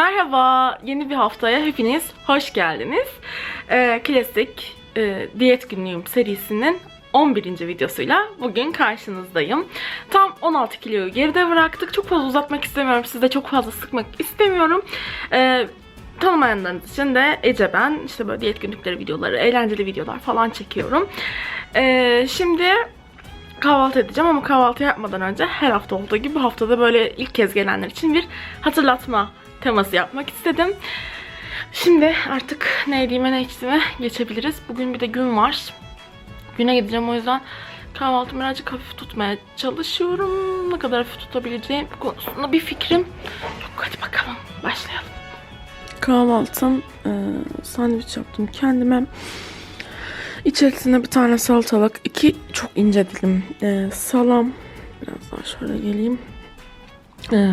Merhaba, yeni bir haftaya hepiniz hoş geldiniz. Ee, klasik e, diyet günlüğüm serisinin 11. videosuyla bugün karşınızdayım. Tam 16 kiloyu geride bıraktık. Çok fazla uzatmak istemiyorum. Size çok fazla sıkmak istemiyorum. Ee, tanımayanlarınız için de Ece ben. işte böyle diyet günlükleri videoları, eğlenceli videolar falan çekiyorum. Ee, şimdi kahvaltı edeceğim ama kahvaltı yapmadan önce her hafta olduğu gibi haftada böyle ilk kez gelenler için bir hatırlatma teması yapmak istedim. Şimdi artık ne yediğime ne içtiğime geçebiliriz. Bugün bir de gün var. Güne gideceğim o yüzden kahvaltımı birazcık hafif tutmaya çalışıyorum. Ne kadar hafif tutabileceğim konusunda bir fikrim yok. Hadi bakalım başlayalım. Kahvaltım e, sandviç yaptım kendime. İçerisine bir tane salatalık, iki çok ince dilim e, salam. Biraz daha şöyle geleyim. E,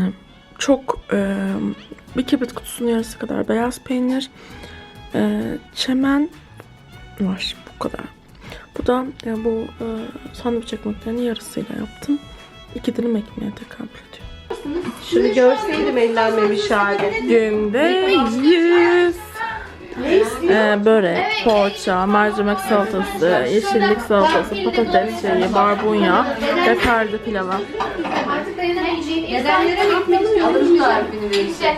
çok e, bir kibrit kutusunun yarısı kadar beyaz peynir. E, çemen var. Bu kadar. Bu da e, bu e, sandviç ekmeklerinin yarısıyla yaptım. İki dilim ekmeğe tekabül ediyor. Şunu görseydim ellenmemiş hali. Günde 100 ee, börek, poğaça, mercimek salatası, yeşillik salatası, patates şeyi, barbunya ve perde pilavı. Nedenlere gitmek verirse.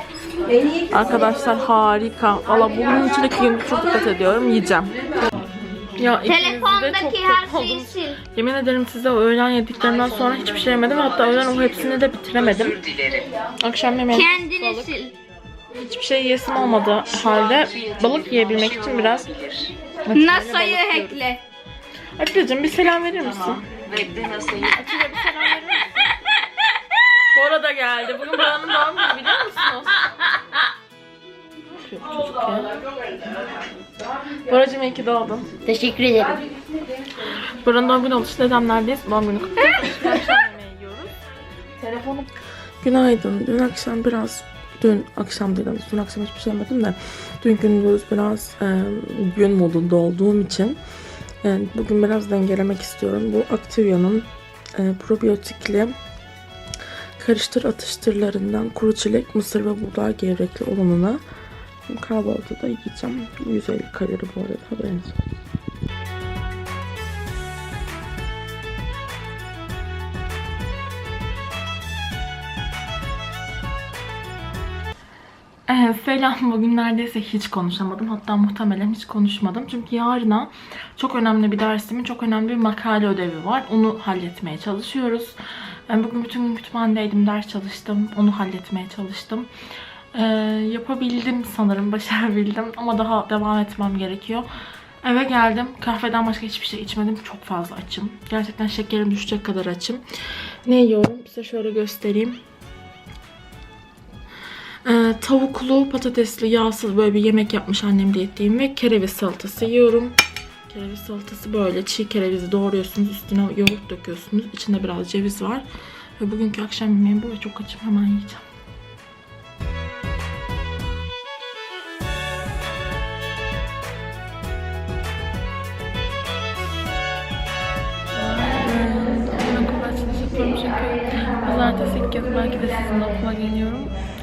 Arkadaşlar harika. Valla bunun için iki gündür çok dikkat ediyorum. Yiyeceğim. Ya Telefondaki çok her şeyi sil. Yemin ederim size öğlen yediklerimden sonra hiçbir şey yemedim. Hatta öğlen o hepsini de bitiremedim. Akşam yemeğim Kendini balık. sil. Hiçbir şey yesim olmadı halde balık yiyebilmek için biraz NASA'yı hackle. Atilla'cığım bir selam verir misin? Atilla bir selam verir misin? Bora da geldi. Bugün Bora'nın doğum Boracığım iyi ki doğdun. Teşekkür ederim. Bora'nın doğum günü için dedemlerdeyiz. Doğum günü yiyoruz. Telefonum. Günaydın. Dün akşam biraz Dün akşam değil, dün akşam hiçbir şey yemedim de dün gündüz biraz e, gün modunda olduğum için e, bugün biraz dengelemek istiyorum. Bu Activia'nın e, probiyotikli karıştır atıştırlarından kuru çilek, mısır ve buğday gevrekli olanını kahvaltıda yiyeceğim. 150 kalori bu arada haberiniz. Ee, selam. Bugün neredeyse hiç konuşamadım. Hatta muhtemelen hiç konuşmadım. Çünkü yarına çok önemli bir dersimin çok önemli bir makale ödevi var. Onu halletmeye çalışıyoruz. Ben bugün bütün gün kütüphanedeydim. Ders çalıştım. Onu halletmeye çalıştım. Ee, yapabildim sanırım. Başarabildim. Ama daha devam etmem gerekiyor. Eve geldim. Kahveden başka hiçbir şey içmedim. Çok fazla açım. Gerçekten şekerim düşecek kadar açım. Ne yiyorum? Size şöyle göstereyim. Ee, tavuklu, patatesli, yağsız böyle bir yemek yapmış annem diye ettiğim ve kereviz salatası yiyorum. Kereviz salatası böyle çiğ kerevizi doğruyorsunuz, üstüne yoğurt döküyorsunuz. İçinde biraz ceviz var. Ve bugünkü akşam yemeğim bu ve çok açım hemen yiyeceğim.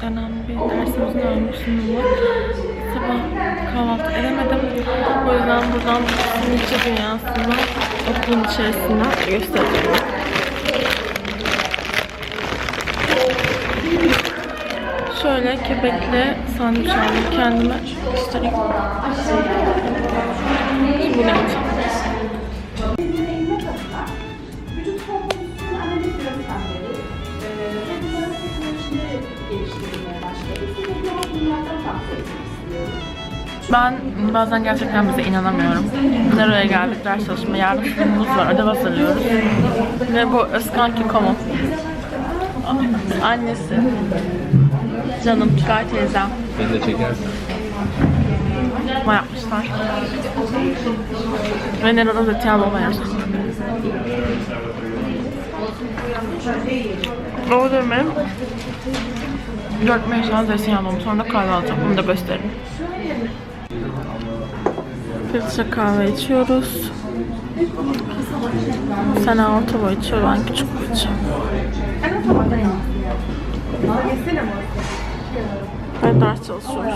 Önemli bir dersimizin önemli sunumu. Sabah kahvaltı edemedim. O yüzden buradan simitçi dünyasını okulun içerisinden göstereceğim. Şöyle kepekli sandviç aldım kendime. Göstereyim. Bu ne? Ben bazen gerçekten bize inanamıyorum. Nereye geldik ders çalışma, yarın sunumumuz var, ödev hazırlıyoruz. Ve bu Özkan Kikomo. Annesi. Canım, Tugay teyzem. Ben de çekersin. Ama yapmışlar. Ve Nero Rozetiyan olmayacak. O dönem 4-5 saat zeytinyağı aldım. Sonra alacağım. Bunu da gösteririm. Filtre kahve içiyoruz. Sen orta boy içiyor, ben küçük boy içiyorum. Ve ders çalışıyoruz.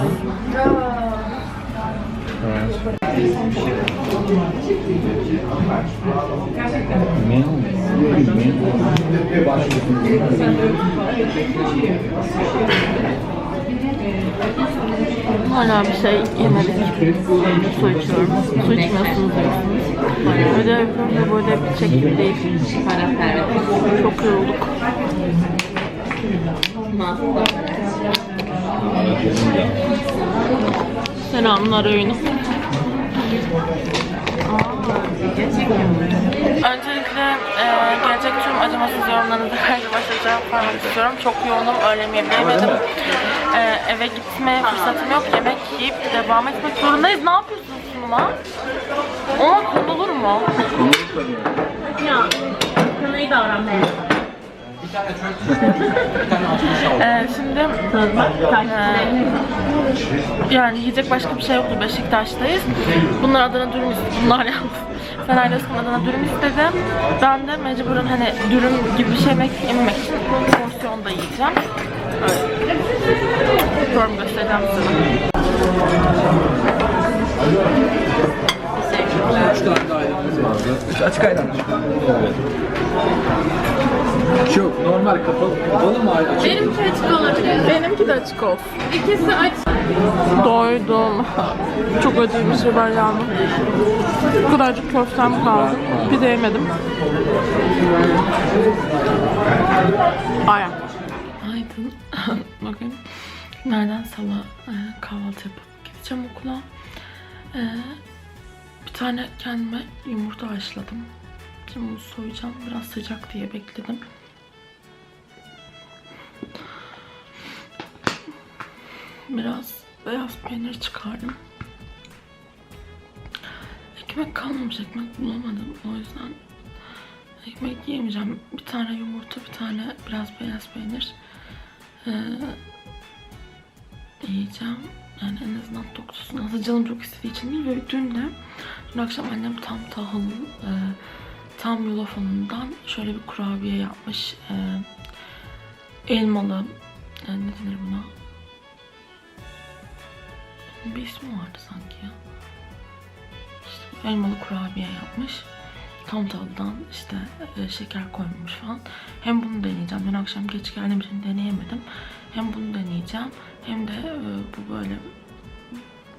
Hala bir şey yemedik. Su içiyorum. Su içmiyorsunuz diyorsunuz. Ödev yapıyorum bu ödev bitecek gibi değil. Çok yorulduk. Selamlar oyunu. Öncelikle e, gelecek tüm acımasız yorumlarınızı başta cevap vermek istiyorum. Çok yoğunum, öğle yemeği yemedim. E, eve gitmeye fırsatım yok. Yemek yiyip devam etmek zorundayız. Ne yapıyorsun sunuma? Ona konulur mu? Ya, sana iyi davran be. Ee, şimdi ee, yani yiyecek başka bir şey yoktu Beşiktaş'tayız. Bunlar Adana dürüm. Bunlar yalnız. Fener Özkan Adana dürüm istedi. Ben de mecburen hani dürüm gibi bir şey yemek yememek için porsiyon da yiyeceğim. Öyle. Form göstereceğim size. Üç tane de ayranımız vardı. Üç açık ayran. Evet. Çok normal kapalı, kapalı mı? Açık. Benimki açık olabilir. Benimki de açık olsun. İkisi aç. Doydum. Çok acıymış biber yağmur. Bu kadarcık köftem kaldı. Bir de yemedim. Aynen. Aydın. Bugün nereden sabah e, kahvaltı yapıp gideceğim okula. E, bir tane kendime yumurta haşladım. Şimdi bunu soyacağım. Biraz sıcak diye bekledim. Biraz beyaz peynir çıkardım. Ekmek kalmamış, ekmek bulamadım. O yüzden ekmek yiyemeyeceğim. Bir tane yumurta, bir tane biraz beyaz peynir ee, yiyeceğim. Yani en azından tok tutsun. Aslında canım çok istediği için değil. Ve dün de, dün akşam annem tam tahıl, e, tam yulaf unundan şöyle bir kurabiye yapmış. E, elmalı, e, ne denir buna? Bir ismi vardı sanki ya. İşte elmalı kurabiye yapmış. Tam tavuktan işte e, şeker koymuş falan. Hem bunu deneyeceğim. Dün akşam geç geldiğim için deneyemedim. Hem bunu deneyeceğim. Hem de e, bu böyle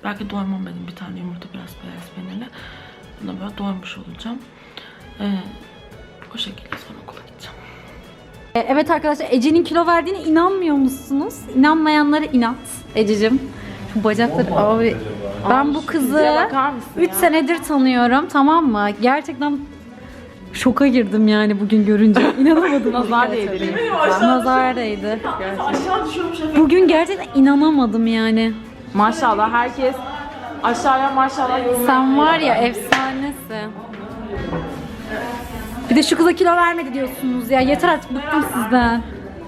belki doymam benim bir tane yumurta biraz beyaz peynirle. Buna böyle doymuş olacağım. E, o şekilde sonra okula gideceğim. E, Evet arkadaşlar Ece'nin kilo verdiğine inanmıyor musunuz? İnanmayanlara inat Ececiğim. Şu bacakları abi. Ben bu kızı bakar mısın 3 ya? senedir tanıyorum tamam mı? Gerçekten şoka girdim yani bugün görünce. İnanamadım. Nazar değdi. Nazar değdi. Aşağı düşürmüş Bugün gerçekten inanamadım yani. Maşallah herkes aşağıya maşallah yorum Sen var ya efsanesin. Bir de şu kıza kilo vermedi diyorsunuz ya. Yeter artık bıktım sizden.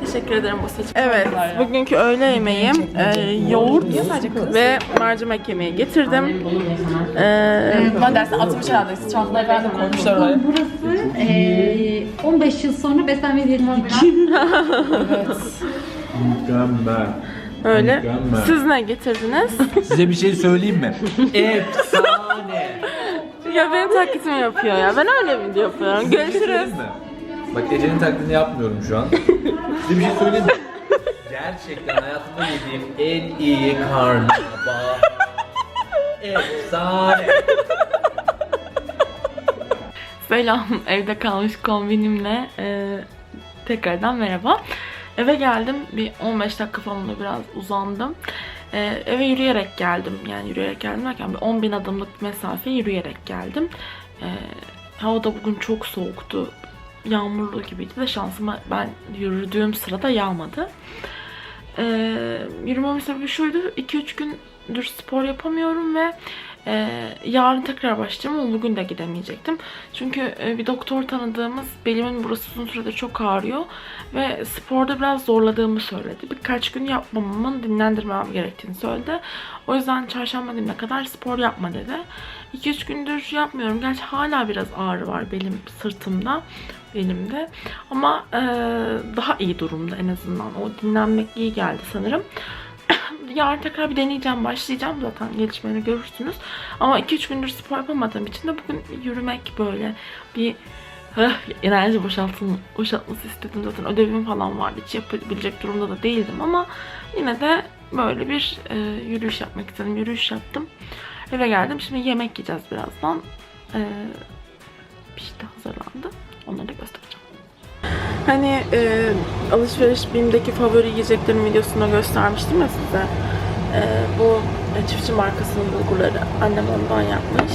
Teşekkür ederim bu seçim. Evet, bugünkü öğle yemeği e, yoğurt ve mercimek yemeği getirdim. E, Ben dersen 60 herhalde. Çantayı ben de koymuşlar oraya. Burası eee 15 yıl sonra beslenme diyetisyen. Mükemmel. öyle. Mükemmel. Siz ne getirdiniz? Size bir şey söyleyeyim mi? Efsane. ya benim taklitimi yapıyor ya. Ben öyle video yapıyorum. Şey Görüşürüz. Bak Ece'nin taklidini yapmıyorum şu an. Size bir şey söyleyeyim mi? Gerçekten hayatımda yediğim en iyi karnabahar. Efsane. Selam, evde kalmış kombinimle e, tekrardan merhaba. Eve geldim, bir 15 dakika falan da biraz uzandım. E, eve yürüyerek geldim, yani yürüyerek geldim derken bir 10 bin adımlık bir mesafe yürüyerek geldim. E, hava da bugün çok soğuktu, yağmurlu gibiydi de şansıma ben yürüdüğüm sırada yağmadı. E, yürümemin sebebi şuydu, 2-3 gündür spor yapamıyorum ve ee, yarın tekrar başlayacağım ama bugün de gidemeyecektim. Çünkü e, bir doktor tanıdığımız belimin burası uzun süredir çok ağrıyor ve sporda biraz zorladığımı söyledi. Birkaç gün yapmamamın dinlendirmem gerektiğini söyledi. O yüzden çarşamba gününe kadar spor yapma dedi. 2-3 gündür yapmıyorum. Gerçi hala biraz ağrı var belim sırtımda, belimde. Ama e, daha iyi durumda en azından. O dinlenmek iyi geldi sanırım. Yarın tekrar bir deneyeceğim, başlayacağım zaten gelişmeleri görürsünüz. Ama 2-3 gündür spor yapamadığım için de bugün yürümek böyle bir Hıh, enerji boşaltın, boşaltması istedim zaten. Ödevim falan vardı hiç yapabilecek durumda da değildim ama yine de böyle bir e, yürüyüş yapmak istedim yürüyüş yaptım. Eve geldim şimdi yemek yiyeceğiz birazdan. E, pişti hazırlandı onları da göstereceğim hani e, alışveriş BİM'deki favori yiyeceklerin videosunda göstermiştim ya size e, bu e, çiftçi markasının bulgurları annem ondan yapmış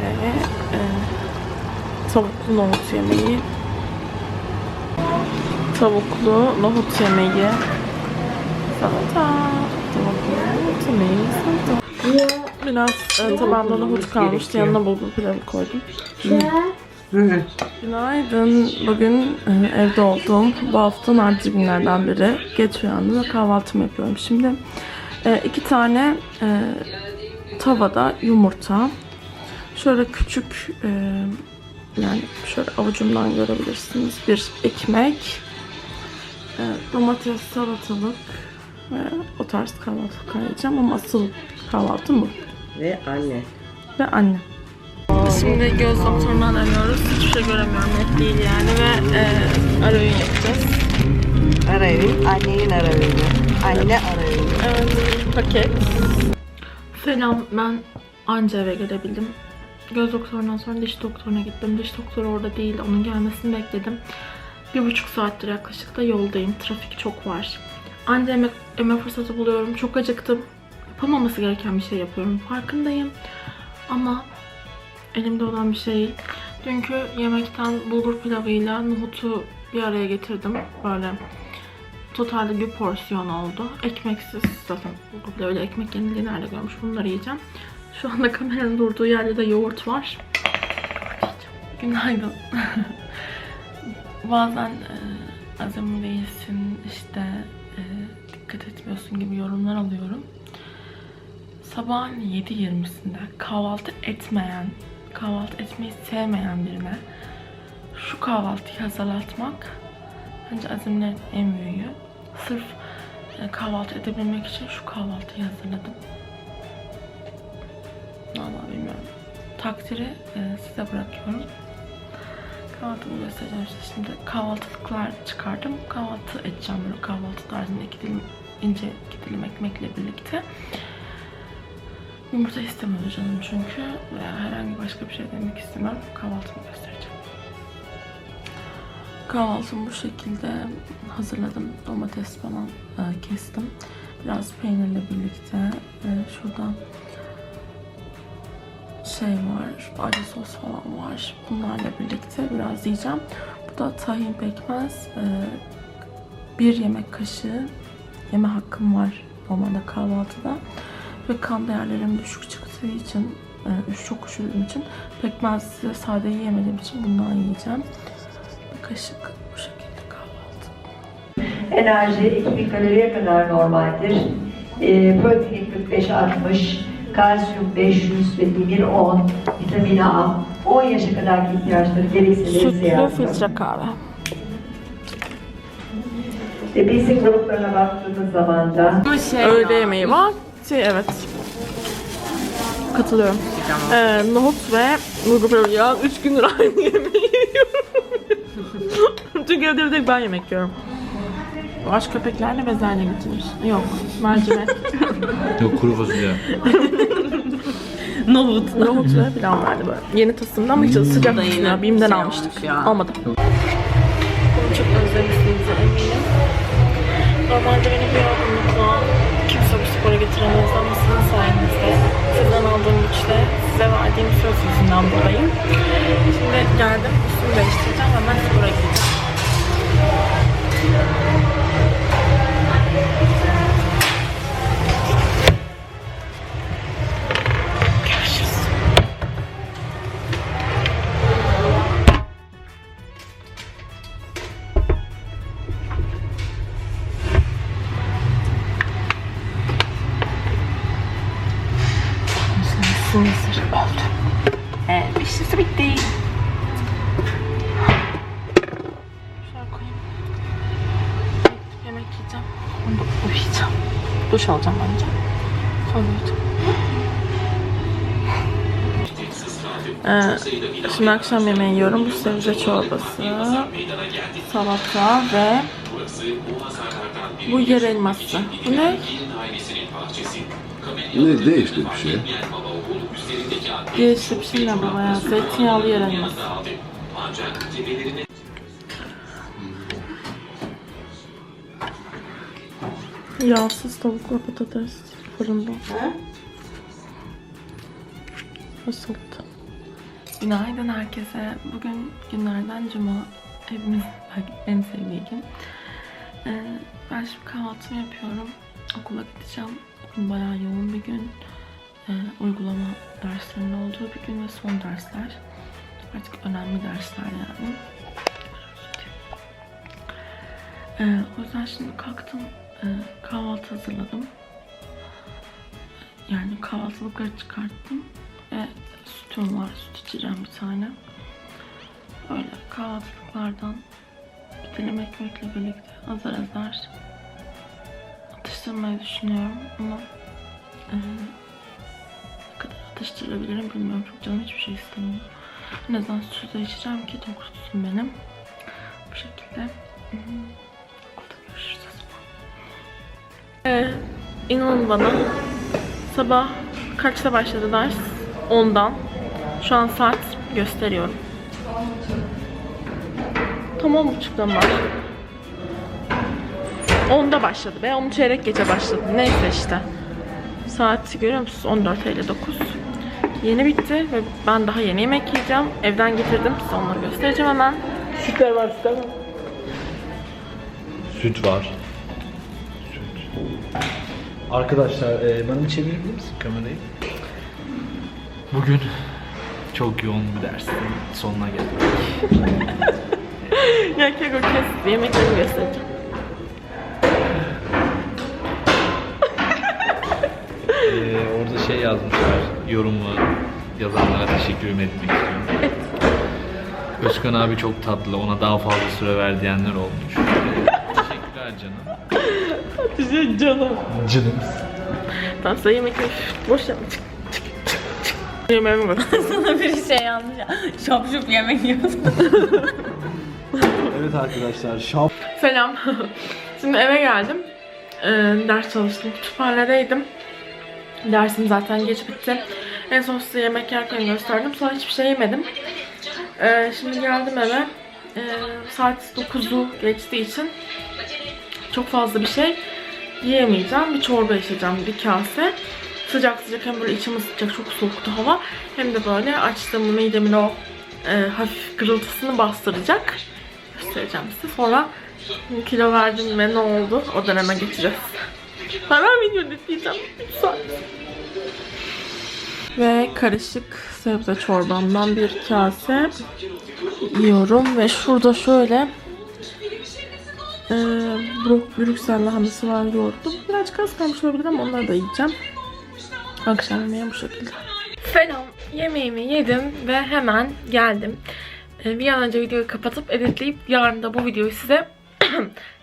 ve e, tavuklu nohut yemeği. Tavuklu nohut yemeği. Salata. Tavuklu nohut yemeği. Salata. Biraz e, tabağımda nohut kalmıştı. Yanına bulgur pilavı koydum. Günaydın. Bugün e, evde olduğum bu hafta nadir günlerden biri. Geç uyandım ve kahvaltımı yapıyorum. Şimdi e, iki tane e, tavada yumurta. Şöyle küçük yani şöyle avucumdan görebilirsiniz. Bir ekmek, domates, salatalık ve o tarz kahvaltılık yiyeceğim ama asıl kahvaltım bu. Ve anne. Ve anne. Şimdi göz doktorundan arıyoruz. Hiçbir şey göremiyorum. Net değil yani ve e, arayın yapacağız. Arayın. Annenin arayını. Anne arayını. Evet, paket. Selam, ben anca eve gelebildim. Göz doktorundan sonra diş doktoruna gittim. Diş doktoru orada değildi, onun gelmesini bekledim. Bir buçuk saattir yaklaşık da yoldayım. Trafik çok var. Anca yeme, yeme fırsatı buluyorum. Çok acıktım. Yapılmaması gereken bir şey yapıyorum. Farkındayım. Ama elimde olan bir şey. Dünkü yemekten bulgur pilavıyla nohutu bir araya getirdim. Böyle Totalde bir porsiyon oldu. Ekmeksiz zaten bu öyle ekmek yeniliği nerede görmüş bunları yiyeceğim. Şu anda kameranın durduğu yerde de yoğurt var. Günaydın. Bazen e, azami değilsin işte e, dikkat etmiyorsun gibi yorumlar alıyorum. Sabahın 7.20'sinde kahvaltı etmeyen, kahvaltı etmeyi sevmeyen birine şu kahvaltıyı hazırlatmak Bence azimlerin en büyüğü. Sırf e, kahvaltı edebilmek için şu kahvaltıyı hazırladım. Vallahi bilmiyorum. Takdiri e, size bırakıyorum. Kahvaltımı göstereceğim işte. Şimdi kahvaltılıklar çıkardım. Kahvaltı edeceğim böyle kahvaltı tarzında iki dilim, ince iki dilim ekmekle birlikte. Yumurta istemiyordu canım çünkü. Veya herhangi başka bir şey demek istemiyorum. Kahvaltımı göstereceğim. Kahvaltımı bu şekilde hazırladım. Domates falan e, kestim. Biraz peynirle birlikte. E, şurada şey var, acı sos falan var. Bunlarla birlikte biraz yiyeceğim. Bu da tahin pekmez. E, bir yemek kaşığı yeme hakkım var normalde kahvaltıda. Ve kan değerlerim düşük çıktığı için, e, çok üşüdüğüm için pekmez sade yiyemediğim için bundan yiyeceğim. Bir kaşık bu şekilde kahvaltı. Enerji 2000 kaloriye kadar normaldir. E, protein 45-60, kalsiyum 500 ve demir 10, vitamin A 10 yaşa kadarki ihtiyaçları gereksinimleri Sütlü ziyaret filtre kahve. Ve besin gruplarına baktığımız zaman da Öğle yemeği var. Şey, evet. Katılıyorum. Ee, nohut ve bulgur pilavı. Ya 3 gündür aynı yemeği yiyorum. Çünkü evde bir tek ben yemek yiyorum. Aç köpeklerle bezelye getirmiş. Yok, mercimek. Yok kuru fasulye. Nohut. Nohut ve pilav verdi böyle. Yeni tasımda ama hiç sıcak tutmuyor. Bim'den almıştık. Almadım. Çok özlemişsinizdir eminim. Normalde beni bir yorgunlukla spora getiremez ama sizin sayenizde, sizden aldığım güçle, size verdiğim söz yüzünden buradayım. Şimdi geldim, üstümü değiştireceğim hemen spora gideceğim. Ee, şimdi akşam yemeği yiyorum. Bu sebze çorbası, salata ve bu yer elması. Bu ne? Ne değişti bir şey? Değişti bir şey ne baba ya? Zeytinyağlı yer elması. Yağsız tavukla patates fırında. Salata. Günaydın herkese. Bugün günlerden cuma. Hepimiz belki en sevdiği gün. Ee, ben şimdi kahvaltımı yapıyorum. Okula gideceğim. Bugün bayağı yoğun bir gün. Ee, uygulama derslerinin olduğu bir gün ve son dersler. Artık önemli dersler yani. Ee, o yüzden şimdi kalktım. Ee, kahvaltı hazırladım. Yani kahvaltılıkları çıkarttım. Ve sütüm var. Süt içeceğim bir tane. Böyle kahvaltılıklardan bir dilim ekmekle birlikte azar azar atıştırmayı düşünüyorum ama e, ne kadar atıştırabilirim bilmiyorum. Çok canım hiçbir şey istemiyor. En azından süt de içeceğim ki tok tutsun benim. Bu şekilde. Okulda görüşürüz o. Ee, inanın bana sabah kaçta başladı ders? 10'dan. Şu an saat gösteriyorum. Tam 10.30'dan başladı. 10'da başladı be. 10 çeyrek gece başladı. Neyse işte. Saat görüyor musunuz? 14.59. Yeni bitti ve ben daha yeni yemek yiyeceğim. Evden getirdim. Size onları göstereceğim hemen. Sütler var, sütler var. Süt var. Süt. Arkadaşlar e, bana çevirebilir misin kamerayı? Bugün çok yoğun bir dersin sonuna geldik. Ya Kego kes. Yemeklerimi göstereceğim. E, orada şey yazmışlar, yorumu yazanlara teşekkür etmek istiyorum. Özkan abi çok tatlı, ona daha fazla süre ver diyenler olmuş. Teşekkürler canım. Güzel canım. Canım. Tamam size yemekleri boş yapma. Yemeğime bak. Sana bir şey yanlış ya. Şop şop yemek yiyorsun. Evet arkadaşlar, şap Selam. Şimdi eve geldim. Ee, ders çalıştım. Kütüphanedeydim. Dersim zaten geç bitti. En son size yemek yerken gösterdim. Sonra hiçbir şey yemedim. Ee, şimdi geldim eve. Ee, saat 9'u geçtiği için çok fazla bir şey yiyemeyeceğim. Bir çorba içeceğim. Bir kase. Sıcak sıcak hem böyle içim ısıtacak. Çok soğuktu hava. Hem de böyle açtığım midemin o e, hafif gırıltısını bastıracak. Göstereceğim size. Sonra kilo verdim ve ne oldu? O döneme geçeceğiz. Hemen video editleyeceğim. 3 saat. Ve karışık sebze çorbamdan bir kase yiyorum ve şurada şöyle e, Bro- Brüksel lahanası var yoğurtlu. Birazcık az kalmış olabilir ama onları da yiyeceğim. Akşam yemeği bu şekilde. Selam. Yemeğimi yedim ve hemen geldim. E, Bir an önce videoyu kapatıp editleyip yarın da bu videoyu size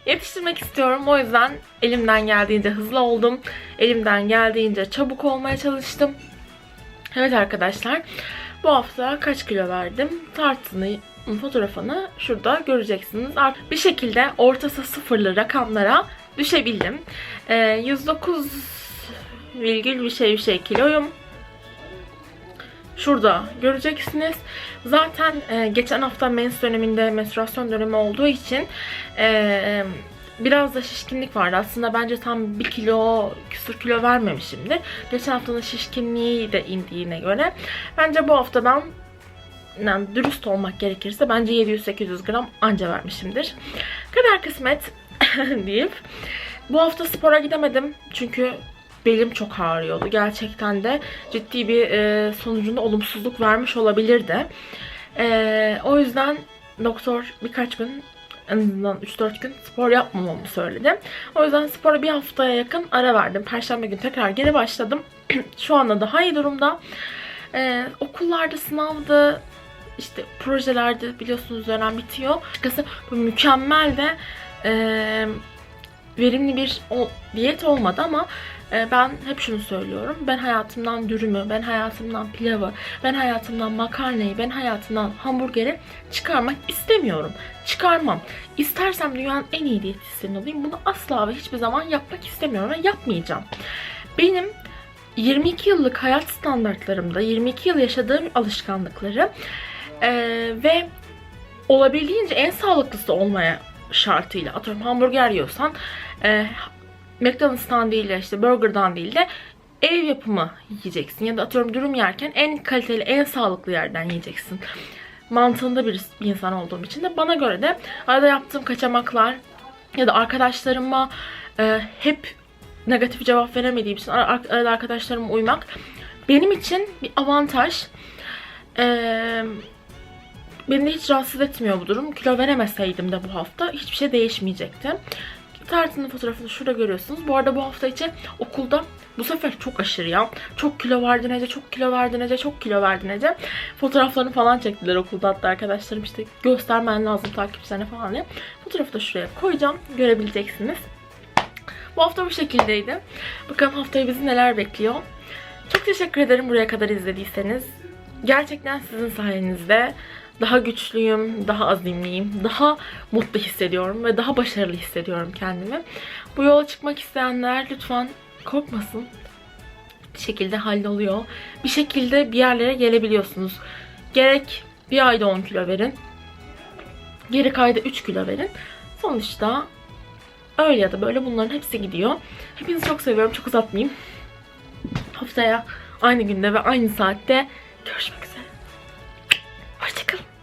yetiştirmek istiyorum. O yüzden elimden geldiğince hızlı oldum. Elimden geldiğince çabuk olmaya çalıştım. Evet arkadaşlar. Bu hafta kaç kilo verdim? Tartını fotoğrafını şurada göreceksiniz. Bir şekilde ortası sıfırlı rakamlara düşebildim. Ee, 109 virgül bir şey bir şey kiloyum. Şurada göreceksiniz. Zaten e, geçen hafta mens döneminde menstruasyon dönemi olduğu için e, biraz da şişkinlik vardı. Aslında bence tam 1 kilo küsur kilo vermemişimdir. Geçen haftanın şişkinliği de indiğine göre bence bu haftadan yani dürüst olmak gerekirse bence 700-800 gram anca vermişimdir. Kadar kısmet deyip bu hafta spora gidemedim çünkü belim çok ağrıyordu. Gerçekten de ciddi bir e, sonucunda olumsuzluk vermiş olabilirdi. E, o yüzden doktor birkaç gün en azından 3-4 gün spor yapmamamı söyledi. O yüzden spora bir haftaya yakın ara verdim. Perşembe günü tekrar geri başladım. Şu anda daha iyi durumda. E, okullarda sınavdı, işte projelerde biliyorsunuz dönem bitiyor. Açıkçası bu mükemmel de e, verimli bir o, diyet olmadı ama ben hep şunu söylüyorum. Ben hayatımdan dürümü, ben hayatımdan pilavı, ben hayatımdan makarnayı, ben hayatımdan hamburgeri çıkarmak istemiyorum. Çıkarmam. İstersem dünyanın en iyi diyetisyenini olayım. Bunu asla ve hiçbir zaman yapmak istemiyorum ve yapmayacağım. Benim 22 yıllık hayat standartlarımda, 22 yıl yaşadığım alışkanlıkları e, ve olabildiğince en sağlıklısı olmaya şartıyla atıyorum hamburger yiyorsan e, McDonald's'tan değil de işte burger'dan değil de ev yapımı yiyeceksin ya da atıyorum dürüm yerken en kaliteli en sağlıklı yerden yiyeceksin mantığında bir, insan olduğum için de bana göre de arada yaptığım kaçamaklar ya da arkadaşlarıma e, hep negatif cevap veremediğim için ar- ar- arada arkadaşlarıma uymak benim için bir avantaj. Eee Beni de hiç rahatsız etmiyor bu durum. Kilo veremeseydim de bu hafta hiçbir şey değişmeyecekti. Tartının fotoğrafını şurada görüyorsunuz. Bu arada bu hafta içi okulda bu sefer çok aşırı ya. Çok kilo verdin Ece, çok kilo verdin Ece, çok kilo verdin Ece. Fotoğraflarını falan çektiler okulda hatta arkadaşlarım işte göstermen lazım takipçilerine falan diye. Fotoğrafı da şuraya koyacağım. Görebileceksiniz. Bu hafta bu şekildeydi. Bakalım haftaya bizi neler bekliyor. Çok teşekkür ederim buraya kadar izlediyseniz. Gerçekten sizin sayenizde daha güçlüyüm, daha azimliyim, daha mutlu hissediyorum ve daha başarılı hissediyorum kendimi. Bu yola çıkmak isteyenler lütfen korkmasın. Bir şekilde halloluyor. Bir şekilde bir yerlere gelebiliyorsunuz. Gerek bir ayda 10 kilo verin. Gerek ayda 3 kilo verin. Sonuçta öyle ya da böyle bunların hepsi gidiyor. Hepinizi çok seviyorum. Çok uzatmayayım. Haftaya aynı günde ve aynı saatte görüşmek üzere. Hoşçakalın.